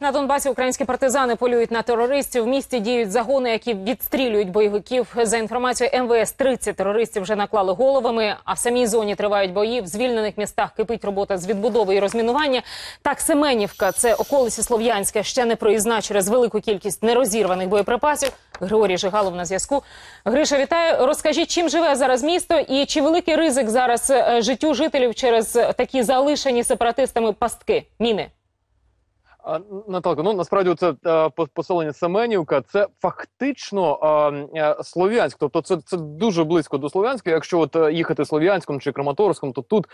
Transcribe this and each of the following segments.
На Донбасі українські партизани полюють на терористів. В місті діють загони, які відстрілюють бойовиків. За інформацією МВС, 30 терористів вже наклали головами. А в самій зоні тривають бої. В звільнених містах кипить робота з відбудови і розмінування. Так, Семенівка, це околиці Слов'янська, ще не проїзна через велику кількість нерозірваних боєприпасів. Григорій Жигалов на зв'язку. Гриша, вітаю. Розкажіть, чим живе зараз місто і чи великий ризик зараз е, життю жителів через такі залишені сепаратистами пастки міни? Наталко, ну насправді це по- поселення Семенівка. Це фактично е, Слов'янськ. Тобто, це, це дуже близько до Слов'янська. Якщо от е, їхати Слов'янськом чи Краматорськом, то тут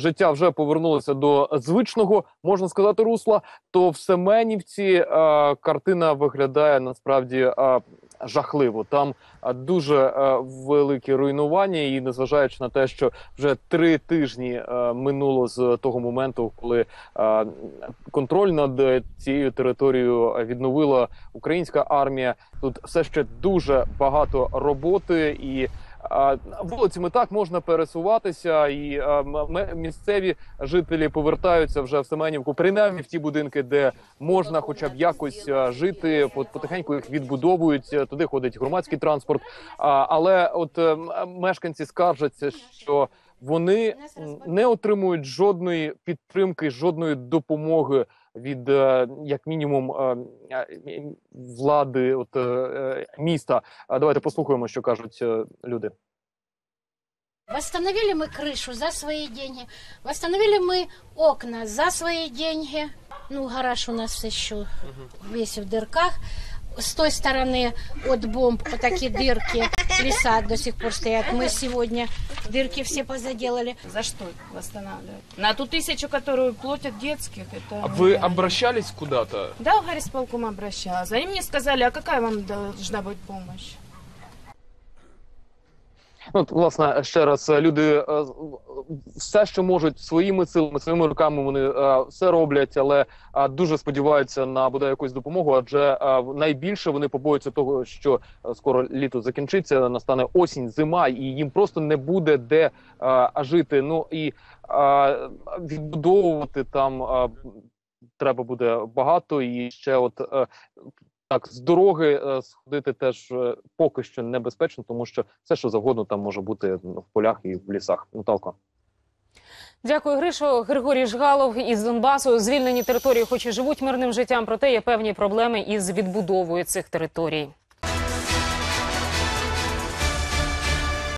життя вже повернулося до звичного, можна сказати, русла. То в Семенівці е, картина виглядає насправді жахливо. Там е, дуже е, великі руйнування, і незважаючи на те, що вже три тижні е, минуло з того моменту, коли контроль над цією територією відновила українська армія. Тут все ще дуже багато роботи і. Вулицями так можна пересуватися, і місцеві жителі повертаються вже в Семенівку, принаймні в ті будинки, де можна, хоча б якось жити, по- потихеньку їх відбудовують. е, Туди ходить громадський транспорт. Але от е, мешканці скаржаться, що вони не отримують жодної підтримки, жодної допомоги від е, як мінімум е, е, влади от, е, е, міста. А давайте послухаємо, що кажуть е, люди. Восстановили мы крышу за свои деньги, восстановили мы окна за свои деньги. Ну, гараж у нас еще весь в дырках. С той стороны от бомб вот такие дырки, леса до сих пор стоят. Мы сегодня дырки все позаделали. За что восстанавливать? На ту тысячу, которую платят детских, это... А вы нереально. обращались куда-то? Да, в горисполком обращалась. Они мне сказали, а какая вам должна быть помощь? Ну, власне, ще раз е, люди е, все, що можуть своїми силами, своїми руками, вони е, все роблять, але дуже сподіваються на буде якусь допомогу. Адже найбільше вони побоюються того, що скоро літо закінчиться, настане осінь, зима, і їм просто не буде де жити. Ну і відбудовувати там треба буде багато, і ще от. Е, Так, з дороги е, сходити теж е, поки що небезпечно, тому що все, що завгодно, там може бути ну, в полях і в лісах. Наталко. Дякую, Гришо. Григорій Жгалов із Донбасу. Звільнені території, хоч і живуть мирним життям, проте є певні проблеми із відбудовою цих територій.